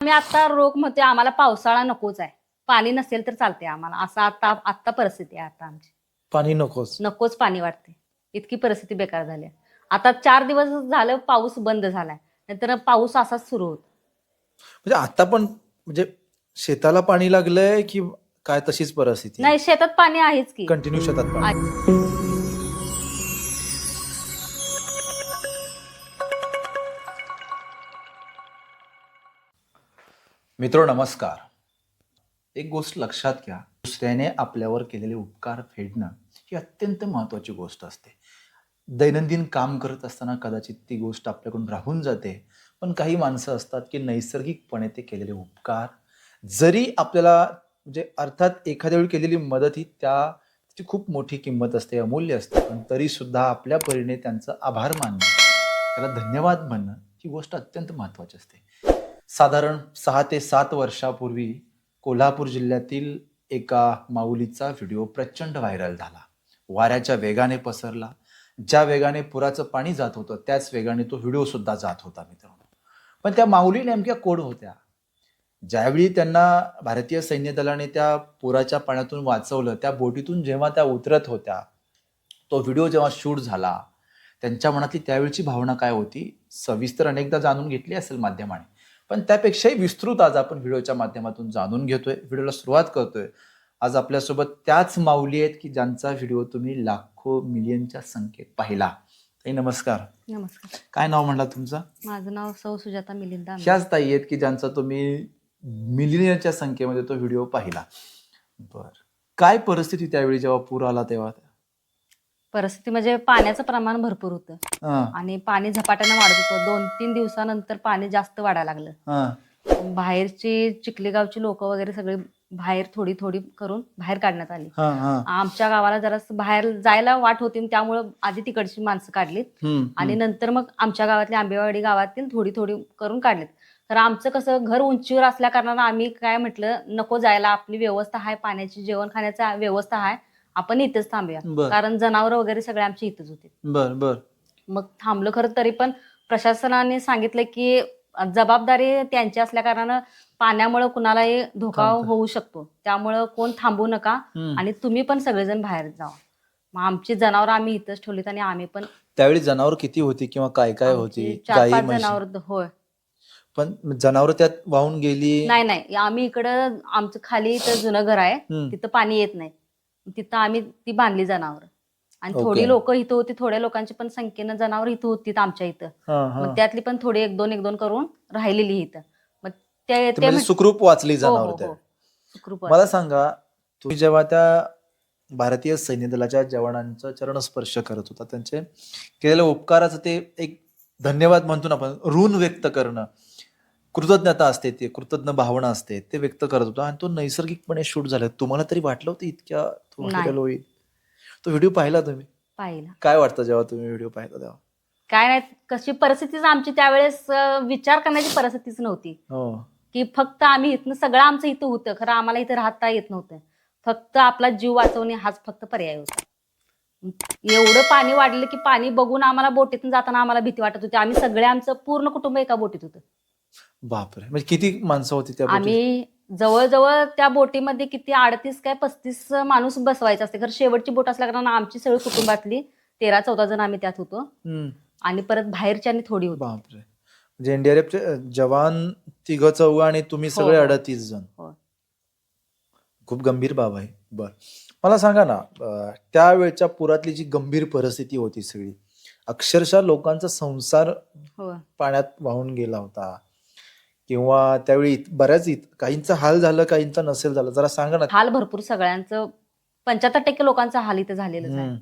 आम्ही आता रोग म्हणते आम्हाला पावसाळा नकोच आहे. पाणी नसेल तर चालते आम्हाला. असं आता आता परिस्थिती आहे आता आमची. पाणी नकोच. नकोच पाणी वाटते इतकी परिस्थिती बेकार झाली आहे. आता चार दिवस झालं पाऊस बंद झालाय. नंतर पाऊस असाच सुरू होतो. म्हणजे आता पण म्हणजे शेताला पाणी लागलंय की काय तशीच परिस्थिती नाही शेतात पाणी आहेच की. कंटिन्यू शेतात पाणी. मित्र नमस्कार. एक गोष्ट लक्षात घ्या. दुसऱ्याने आपल्यावर केलेले उपकार फेडणं ही अत्यंत महत्त्वाची गोष्ट असते. दैनंदिन काम करत असताना कदाचित ती गोष्ट आपल्याकडून राहून जाते पण काही माणसं असतात की नैसर्गिकपणे ते केलेले उपकार जरी आपल्याला म्हणजे अर्थात एखाद्या वेळी केलेली मदत ही त्या ची खूप मोठी किंमत असते अमूल्य असते पण तरीसुद्धा आपल्या परीने त्यांचं आभार मानणं त्याला धन्यवाद म्हणणं ही गोष्ट अत्यंत महत्त्वाची असते. साधारण सहा ते सात वर्षापूर्वी कोल्हापूर जिल्ह्यातील एका माऊलीचा व्हिडिओ प्रचंड व्हायरल झाला. वाऱ्याच्या वेगाने पसरला. ज्या वेगाने पुराचं पाणी जात होतं त्याच वेगाने तो व्हिडिओ सुद्धा जात होता मित्रांनो. पण त्या माऊली नेमक्या कोण होत्या? ज्यावेळी त्यांना भारतीय सैन्य दलाने त्या पुराच्या पाण्यातून वाचवलं त्या बोटीतून जेव्हा त्या उतरत होत्या तो व्हिडिओ जेव्हा शूट झाला त्यांच्या मनातली त्यावेळची भावना काय होती? सविस्तर अनेकदा जाणून घेतली असेल माध्यमाने. पण त्यापेक्षाही विस्तृत आज आपण व्हिडिओच्या माध्यमातून जाणून घेतोय व्हिडिओला सुरुवात करतोय. आज आपल्यासोबत त्याच माऊली आहेत की ज्यांचा व्हिडिओ तुम्ही लाखो मिलियनच्या संख्येत पाहिला. ताई नमस्कार. नमस्कार. काय नाव म्हणला तुमचं? माझं नाव सौ सुजाता मिलिंदा आंबे. ह्याच ताई आहेत की ज्यांचा तुम्ही मिलियनच्या संख्येमध्ये तो व्हिडिओ पाहिला. बर. काय परिस्थिती त्यावेळी जेव्हा पूर आला तेव्हा? परिस्थिती म्हणजे पाण्याचं प्रमाण भरपूर होतं. हा, आणि पाणी झपाट्यानं वाढत होतं. दोन तीन दिवसानंतर पाणी जास्त वाढायला लागलं. हा, बाहेरची चिखली गावची लोक वगैरे सगळे बाहेर थोडी थोडी करून बाहेर काढण्यात आली. हा, हा. आमच्या गावाला जरा बाहेर जायला वाट होती त्यामुळं आधी तिकडची माणसं काढलीत. हम्म, आणि हम्म. नंतर मग आमच्या गावातली आंबेवाडी गावातील थोडी थोडी करून काढलीत. तर आमचं कसं घर उंचीवर असल्या कारणानं आम्ही काय म्हटलं नको जायला. आपली व्यवस्था आहे पाण्याची जेवण खाण्याची व्यवस्था आहे. आपण इथेच थांबूया. बर. कारण जनावर वगैरे सगळे आमचे इथेच होते. बर बर. मग थांबलो खरं तरी पण प्रशासनाने सांगितलं की जबाबदारी त्यांची असल्या कारणानं पाण्यामुळे कुणालाही धोका थांबतं. होऊ शकतो. त्यामुळं कोण थांबू नका हम्म. आणि तुम्ही पण सगळेजण बाहेर जावा. मग आमची जनावर आम्ही इथंच ठेवलीत आणि आम्ही पण त्यावेळी जनावर किती होती किंवा काय काय आमची होती? चार गाई पाच म्हशी? जनावर होय. पण जनावर त्यात वाहून गेली? नाही नाही. आम्ही इकडं आमचं खाली इथं जुनं घर आहे. हम्म. तिथं पाणी येत नाही. तिथं आम्ही ती बांधली जनावर आणि ओके. थोडी लोक इथं होती थोड्या लोकांची पण संख्येनं जनावर इथं होती आमच्या इथं हा, हा. मग त्यातली पण थोडी एक दोन एक दोन करून राहिलेली इथं मग ते ते ते म्हणजे म्हण- सुखरूप वाचली हो, जनावर हो, त्या हो. सुखरूप मला सांगा तुम्ही जेव्हा त्या भारतीय सैन्य दलाच्या जवानांचा चरणस्पर्श करत होता त्यांचे केलेल्या उपकाराचं ते एक धन्यवाद म्हणतो ना आपण ऋण व्यक्त करणं कृतज्ञता असते ते कृतज्ञ भावना असते ते व्यक्त करत होता आणि तो नैसर्गिकपणे शूट झाला. तुम्हाला तरी वाटलं होतं इतक्या तो नाही. होईल? तो व्हिडिओ पाहिला तुम्ही? पाहिला. काय वाटतं जेव्हा तुम्ही व्हिडिओ पाहिला तेव्हा? काय नाही कशी परिस्थितीच आमची त्यावेळेस अं, विचार करण्याची परिस्थितीच नव्हती. हो. की फक्त आम्ही इथनं सगळं आमचं इथं होतं. खरं आम्हाला इथं राहता येत नव्हतं. फक्त आपला जीव वाचवणे हाच फक्त पर्याय होता. एवढं पाणी वाढलं की पाणी बघून आम्हाला बोटीतून जाताना आम्हाला भीती वाटत होती. आम्ही सगळे आमचं पूर्ण कुटुंब एका बोटीत होतं. बापरे. म्हणजे किती माणसं होती त्या बोटीत? आम्ही जवळजवळ त्या बोटीमध्ये किती अडतीस काय पस्तीस माणूस बसवायचा असते. खरं शेवटची बोट असल्या कारण आमची सगळी कुटुंबातली तेरा चौदा जण आम्ही त्यात होतो. हम्म. आणि परत बाहेरच्या आणि थोडी होती. बापरे. म्हणजे एनडीआरएफचे जवान तिघ चौघ आणि तुम्ही सगळे हो. अडतीस जण. हो. खूप गंभीर बाब आहे. बर. मला सांगा ना अं, त्यावेळच्या पुरातली जी गंभीर परिस्थिती होती सगळी अक्षरशः लोकांचा संसार हो. पाण्यात वाहून गेला होता. किंवा त्यावेळी बऱ्याच इत काहींचा हाल झालं काहींचा नसेल झालं. जरा सांगा ना. हाल भरपूर सगळ्यांचं पंच्याहत्तर टक्के लोकांचा हाल इथं आहे. हम्म.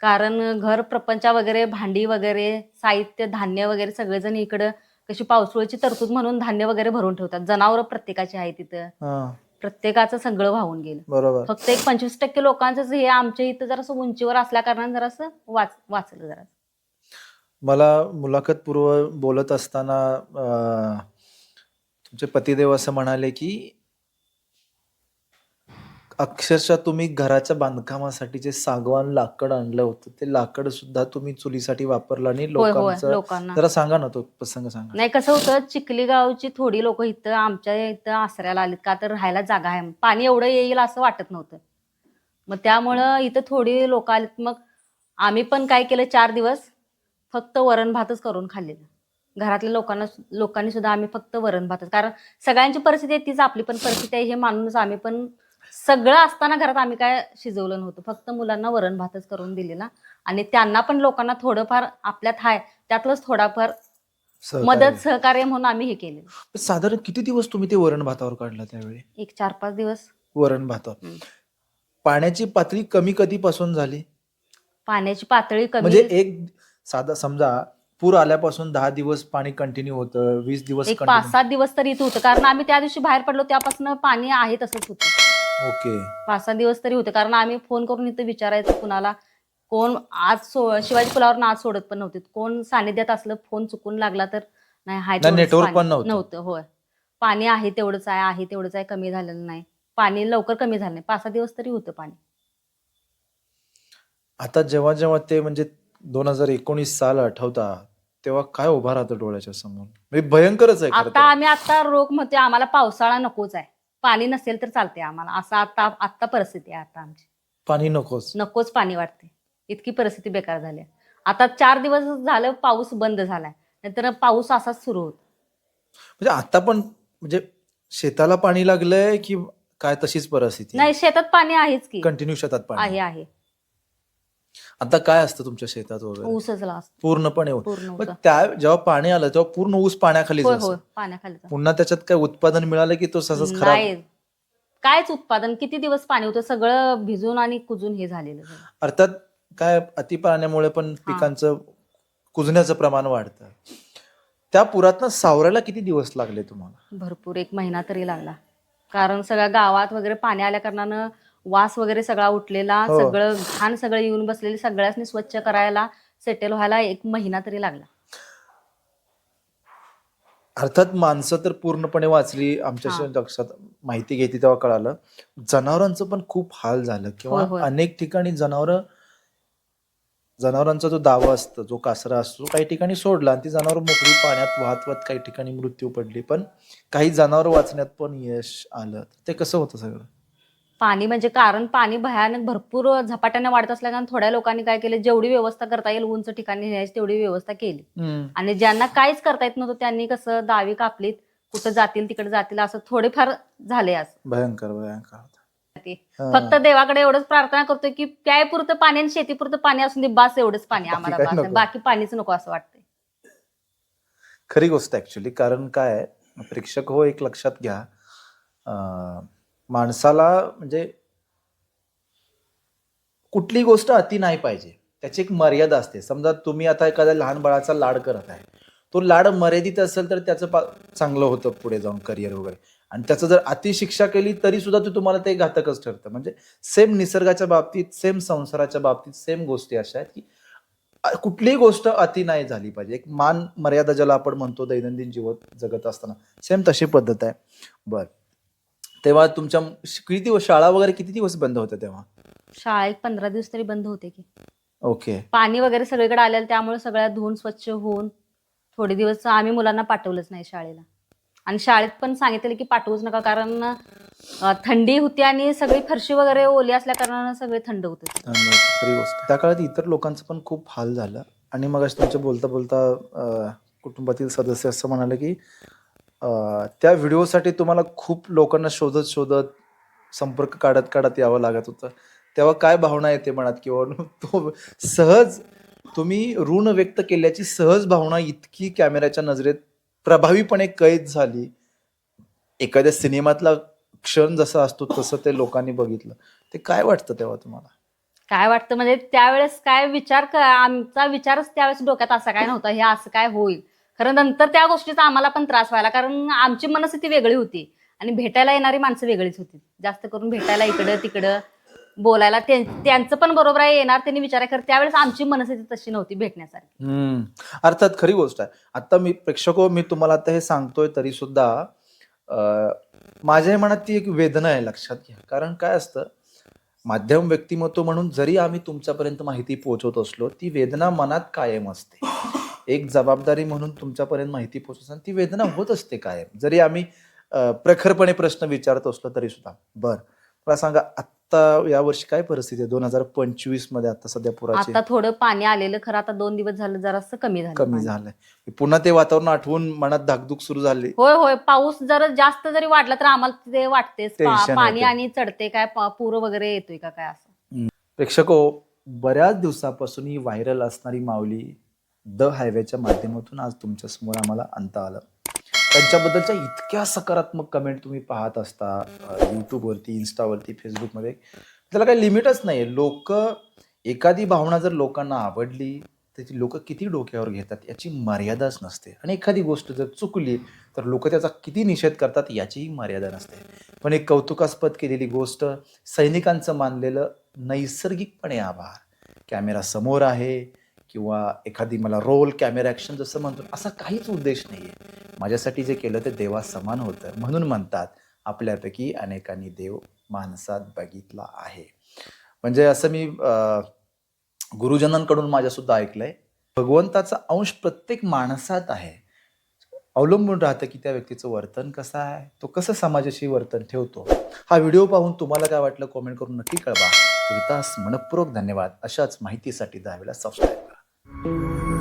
कारण घर प्रपंचा वगैरे भांडी वगैरे साहित्य धान्य वगैरे सगळेजण इकडं कशी पावसाळ्याची तरतूद म्हणून धान्य वगैरे भरून ठेवतात. जनावर प्रत्येकाची आहे तिथं हा. प्रत्येकाचं सगळं वाहून गेलं. बरोबर. फक्त एक पंचवीस टक्के लोकांचंच हे आमच्या इथं जरासं उंचीवर असल्या कारणाने जरासं वाच वाचलं जरा मला मुलाखत पूर्व बोलत असताना अं, तुमचे पतिदेव असं म्हणाले की अक्षरशः तुम्ही घराच्या बांधकामासाठी जे सागवान लाकड आणलं होतं ते लाकड सुद्धा तुम्ही चुलीसाठी वापरलं आणि होय होय लोकांचं लोकांना. जरा सांगा ना तो प्रसंग सांगा. नाही कसं होतं चिखली गावची थोडी लोक इथं आमच्या इथं आसऱ्याला आलीत का तर राहायला जागा आहे. पाणी एवढं येईल असं वाटत नव्हतं. मग त्यामुळं इथं थोडी लोक आलीत. मग आम्ही पण काय केलं चार दिवस फक्त वरण भातच करून खाल्लेलं. घरातल्या लोकांना लोकांनी सुद्धा आम्ही फक्त वरण भातच. कारण सगळ्यांची परिस्थिती आहे तीच आपली पण परिस्थिती आहे हे मानूनच आम्ही पण सगळं असताना घरात आम्ही काय शिजवलं नव्हतं. फक्त मुलांना वरण भातच करून दिलेला. आणि त्यांना पण लोकांना थोडंफार आपल्यात हाय त्यातलंच थोडाफार. मदत सहकार्य म्हणून आम्ही हे केले साधारण किती दिवस तुम्ही ते वरण भातावर काढला त्यावेळी? एक चार पाच दिवस. वरण भातावर. हम्म. पाण्याची पातळी कमी कधीपासून झाली? पाण्याची पातळी कमी म्हणजे एक साधा समजा पूर आल्यापासून दहा दिवस पाणी कंटिन्यू होतं वीस दिवस एक पाच सात दिवस तरी इथं होतं. कारण आम्ही त्या दिवशी बाहेर पडलो त्यापासून पाणी आहे तसंच होतं. ओके. पाच सहा दिवस तरी होते. कारण आम्ही फोन करून इथं विचारायचं कुणाला कोण आज सो शिवाजी पुलावर आज सोडत पण नव्हते. कोण सानिध्यात असलं फोन चुकून लागला तर नाही हाय नाही, तेवढंच network पाणी. पण नव्हतं. नव्हतं होय. पाणी आहे तेवढंच आहे आहे तेवढंच आहे कमी झालेलं नाही. पाणी लवकर कमी झालं नाही. पाच सहा दिवस तरी होतं पाणी. आता जेव्हा जेव्हा ते म्हणजे दोन हजार एकोणीस साल आठवता तेव्हा काय उभा राहतं डोळ्याच्या समोर? म्हणजे भयंकरच आहे खरं आता. आम्ही आता रोग म्हणतोय आम्हाला पावसाळा नकोच आहे. पाणी नसेल तर चालते आम्हाला. असं आता आता परिस्थिती आहे आता आमची. पाणी नकोच. नकोच पाणी वाटते इतकी परिस्थिती बेकार झाली आहे. आता चार दिवस झालं पाऊस बंद झालाय. नाहीतर पाऊस असाच सुरू होत. म्हणजे आता पण म्हणजे शेताला पाणी लागलंय की काय तशीच परिस्थिती नाही शेतात पाणी आहेच की. कंटिन्यू शेतात पाणी. आहे आहे. आता काय असतं तुमच्या शेतात वगैरे? ऊसच लास्ट पूर्णपणे ऊस. पूर्ण मग होतं त्या जेव्हा पाणी आलं तेव्हा पूर्ण ऊस पाण्याखाली होय होय पाण्याखाली पुन्हा त्याच्यात काय उत्पादन मिळालं की तो तसंच खराब? नाही. कायच उत्पादन? किती दिवस पाणी होतं? सगळं भिजून आणि कुजून हे झालेलं सगळं. अर्थात काय अति पाण्यामुळे पण पिकांचं कुजण्याचं प्रमाण वाढतं. त्या पुरातनं सावरायला किती दिवस लागले तुम्हाला? भरपूर. एक महिना तरी लागला. कारण सगळ्या गावात वगैरे पाणी आल्या कारणानं वास वगैरे सगळा उठलेला हो. सगळं घाण सगळं येऊन बसलेली सगळ्यांनी स्वच्छ करायला सेटल व्हायला एक महिना तरी लागला अर्थात माणसं तर पूर्णपणे वाचली आमच्याशी हा. लक्षात माहिती घेतली तेव्हा कळालं जनावरांचं पण खूप हाल झालं किंवा होय. अनेक ठिकाणी जनावर जनावरांचा जो दावा असतो जो कासरा असतो काही ठिकाणी सोडला आणि ती जनावर मोकळी पाण्यात वाहत वाहत काही ठिकाणी मृत्यू पडली पण काही जनावर वाचण्यात पण यश आलं ते कसं होतं सगळं पाणी म्हणजे कारण पाणी भयानक भरपूर झपाट्याने वाढत असल्यानं थोड्या लोकांनी काय केलं जेवढी व्यवस्था करता येईल उंच ठिकाणी न्यायची तेवढी व्यवस्था केली. आणि ज्यांना काहीच करता येत नव्हतं त्यांनी कसं दावी कापलीत कुठं जातील तिकडे जातील असं थोडेफार झाले असं भयंकर भयंकर. फक्त देवाकडे एवढंच प्रार्थना करतोय की प्यायपुरतं पाणी आणि शेतीपुरतं पाणी असून दे बास एवढंच पाणी आम्हाला बास. बाकी पाणीच नको असं वाटतंय. खरी गोष्ट ऍक्च्युली कारण काय प्रेक्षक हो एक लक्षात घ्या. माणसाला म्हणजे कुठली गोष्ट अति नाही पाहिजे. त्याची एक मर्यादा असते. समजा तुम्ही आता एखाद्या लहान बाळाचा लाड करत आहे. तो लाड मर्यादित असेल तर त्याचं पा- चांगलं होतं पुढे जाऊन करिअर वगैरे. आणि त्याचं जर अतिशिक्षा केली तरी सुद्धा ते तुम्हाला ते घातकच ठरतं. म्हणजे सेम निसर्गाच्या बाबतीत सेम संसाराच्या बाबतीत सेम गोष्टी अशा आहेत की कुठलीही गोष्ट अति नाही झाली पाहिजे. एक मान मर्यादा ज्याला आपण म्हणतो दैनंदिन जीवन जगत असताना. सेम तशी पद्धत आहे. बर. तेव्हा तुमच्या किती दिवस शाळा वगैरे किती दिवस बंद होत्या तेव्हा? शाळा एक पंधरा दिवस तरी बंद होते की. ओके. पाणी वगैरे सगळीकडे आलेलं त्यामुळे सगळ्या धुवून स्वच्छ होऊन थोडे दिवस आम्ही मुलांना पाठवलंच नाही शाळेला. आणि शाळेत पण सांगितलेलं की पाठवूच नका कारण अं, थंडी होती आणि सगळी फरशी वगैरे ओली असल्या कारणानं सगळे थंड होते धन्यवाद. खरी गोष्ट. त्या काळात इतर लोकांचं पण खूप हाल झालं. आणि मग तुमच्या बोलता बोलता अं, कुटुंबातील सदस्य असं म्हणाले की अं, त्या व्हिडिओसाठी तुम्हाला खूप लोकांना शोधत शोधत संपर्क काढत काढत यावं लागत होतं. तेव्हा काय भावना येते मनात? किंवा तो सहज तुम्ही ऋण व्यक्त केल्याची सहज भावना इतकी कॅमेऱ्याच्या नजरेत प्रभावीपणे कैद झाली. एखाद्या सिनेमातला क्षण जसा असतो तसं ते लोकांनी बघितलं. ते काय वाटतं तेव्हा तुम्हाला? काय वाटतं? म्हणजे त्यावेळेस काय विचार क- आमचा विचारच त्यावेळेस डोक्यात असा काय नव्हता हे असं काय होईल? खरं नंतर त्या गोष्टीचा आम्हाला पण त्रास व्हायला कारण आमची मनस्थिती वेगळी होती. आणि भेटायला येणारी माणसं वेगळीच होती. जास्त करून भेटायला इकडं तिकडं बोलायला त्यांचं पण बरोबर आहे येणार त्यांनी विचार कर त्यावेळेस आमची मनस्थिती तशी नव्हती भेटण्यासारखी. अर्थात खरी गोष्ट आहे. आता मी प्रेक्षक हो, मी तुम्हाला आता हे सांगतोय तरी सुद्धा माझ्या मनात ती एक वेदना आहे लक्षात घ्या. कारण काय असतं माध्यम व्यक्तिमत्व म्हणून जरी आम्ही तुमच्यापर्यंत माहिती पोहोचवत असलो ती वेदना मनात कायम असते. एक जबाबदारी म्हणून तुमच्यापर्यंत माहिती पोहोचवताना ती वेदना होत असते कायम. जरी आम्ही प्रखरपणे प्रश्न विचारत असलो तरी सुद्धा. बर. मला सांगा आत्ता यावर्षी काय परिस्थिती आहे? दोन हजार पंचवीसमध्ये आता सध्या पुराची आता थोडं पाणी आलेलं खरं आता दोन दिवस झालं जरासं कमी झालं कमी पाणी. झालंय. पुन्हा ते वातावरण आठवून मनात धाकधूक सुरू झाली. होय होय. पाऊस जर जास्त जरी वाढला तर आम्हाला ते वाटतेच. पा- Tension पाणी येते. आणि चढते काय? पा- पूर वगैरे येतोय का काय असं? प्रेक्षको बऱ्याच दिवसापासून ही व्हायरल असणारी माऊली द हायवेच्या माध्यमातून आज तुमच्यासमोर आम्हाला आणता आलं. त्यांच्याबद्दलच्या इतक्या सकारात्मक कमेंट तुम्ही पाहत असता यूट्यूबवरती इन्स्टावरती फेसबुकमध्ये त्याला काही लिमिटच नाही लोक एखादी भावना जर लोकांना आवडली त्याची लोक किती डोक्यावर घेतात याची मर्यादाच नसते. आणि एखादी गोष्ट जर चुकली तर लोक त्याचा किती निषेध करतात याचीही मर्यादा नसते. पण एक कौतुकास्पद केलेली गोष्ट सैनिकांचं मानलेलं नैसर्गिकपणे आभार. कॅमेरा समोर आहे किंवा एखादी मला रोल कॅमेरा ॲक्शन जसं म्हणतो असा काहीच उद्देश नाही आहे माझ्यासाठी जे केलं ते देवा समान होतं म्हणून म्हणतात. आपल्यापैकी अनेकांनी देव माणसात बघितला आहे. म्हणजे असं मी गुरुजनांकडून माझ्यासुद्धा ऐकलं आहे भगवंताचा अंश प्रत्येक माणसात आहे. अवलंबून राहतं की त्या व्यक्तीचं वर्तन कसं आहे तो कसं समाजाशी वर्तन ठेवतो. हा व्हिडिओ पाहून तुम्हाला काय वाटलं कॉमेंट करून नक्की कळवा. तुर्तास मनपूर्वक धन्यवाद. अशाच माहितीसाठी दहावीला सबस्क्राईब Thank you.